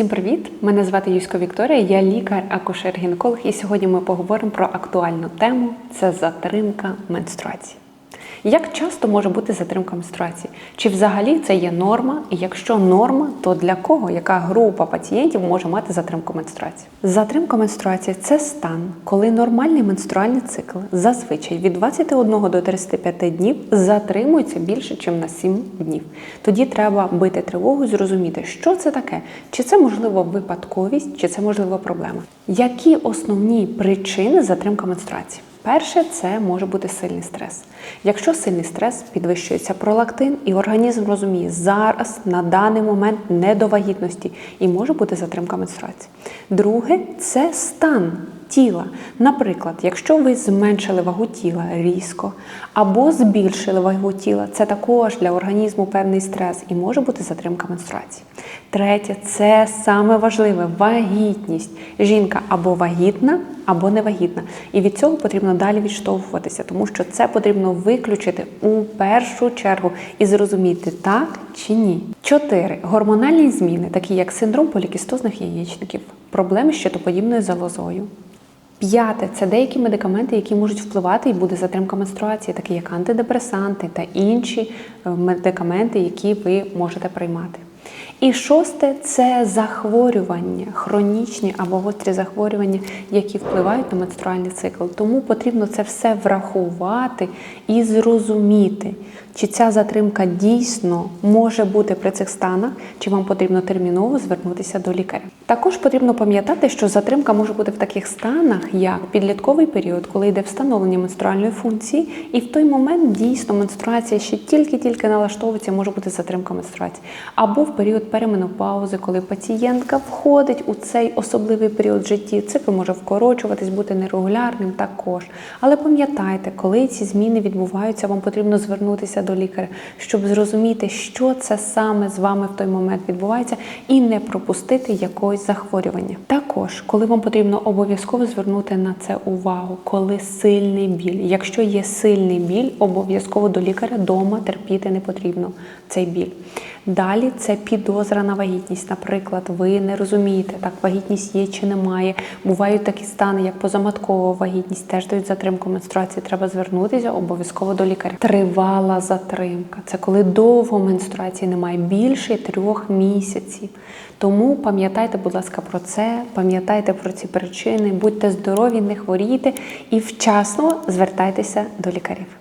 Всім привіт! Мене звати Юсько Вікторія, я лікар-акушер-гінеколог, і сьогодні ми поговоримо про актуальну тему це затримка менструації. Як часто може бути затримка менструації? Чи взагалі це є норма? І якщо норма, то для кого, яка група пацієнтів може мати затримку менструації? Затримка менструації це стан, коли нормальний менструальний цикл зазвичай від 21 до 35 днів затримується більше, ніж на 7 днів. Тоді треба бити тривогу і зрозуміти, що це таке, чи це можливо випадковість, чи це можливо проблема. Які основні причини затримки менструації? Перше, це може бути сильний стрес. Якщо сильний стрес підвищується пролактин, і організм розуміє, зараз на даний момент не до вагітності і може бути затримка менструації. Друге це стан тіла. Наприклад, якщо ви зменшили вагу тіла різко або збільшили вагу тіла, це також для організму певний стрес і може бути затримка менструації. Третє це саме важливе вагітність. Жінка або вагітна, або невагітна. І від цього потрібно далі відштовхуватися, тому що це потрібно виключити у першу чергу і зрозуміти, так чи ні. Чотири гормональні зміни, такі як синдром полікістозних яєчників, проблеми з щитоподібною залозою. П'яте це деякі медикаменти, які можуть впливати і буде затримка менструації, такі як антидепресанти та інші е, медикаменти, які ви можете приймати. І шосте це захворювання, хронічні або гострі захворювання, які впливають на менструальний цикл. Тому потрібно це все врахувати і зрозуміти, чи ця затримка дійсно може бути при цих станах, чи вам потрібно терміново звернутися до лікаря. Також потрібно пам'ятати, що затримка може бути в таких станах, як підлітковий період, коли йде встановлення менструальної функції, і в той момент дійсно менструація ще тільки-тільки налаштовується, може бути затримка менструації, або в період переменопаузи, коли пацієнтка входить у цей особливий період в житті, цикл може вкорочуватись, бути нерегулярним також. Але пам'ятайте, коли ці зміни відбуваються, вам потрібно звернутися до лікаря, щоб зрозуміти, що це саме з вами в той момент відбувається, і не пропустити якогось захворювання. Також, коли вам потрібно обов'язково звернути на це увагу, коли сильний біль. Якщо є сильний біль, обов'язково до лікаря вдома терпіти не потрібно цей біль. Далі це підозра на вагітність. Наприклад, ви не розумієте, так вагітність є чи немає. Бувають такі стани, як позаматкова вагітність, теж дають затримку менструації. Треба звернутися обов'язково до лікаря. Тривала затримка. Це коли довго менструації немає більше трьох місяців. Тому пам'ятайте, будь ласка, про це, пам'ятайте про ці причини, будьте здорові, не хворійте і вчасно звертайтеся до лікарів.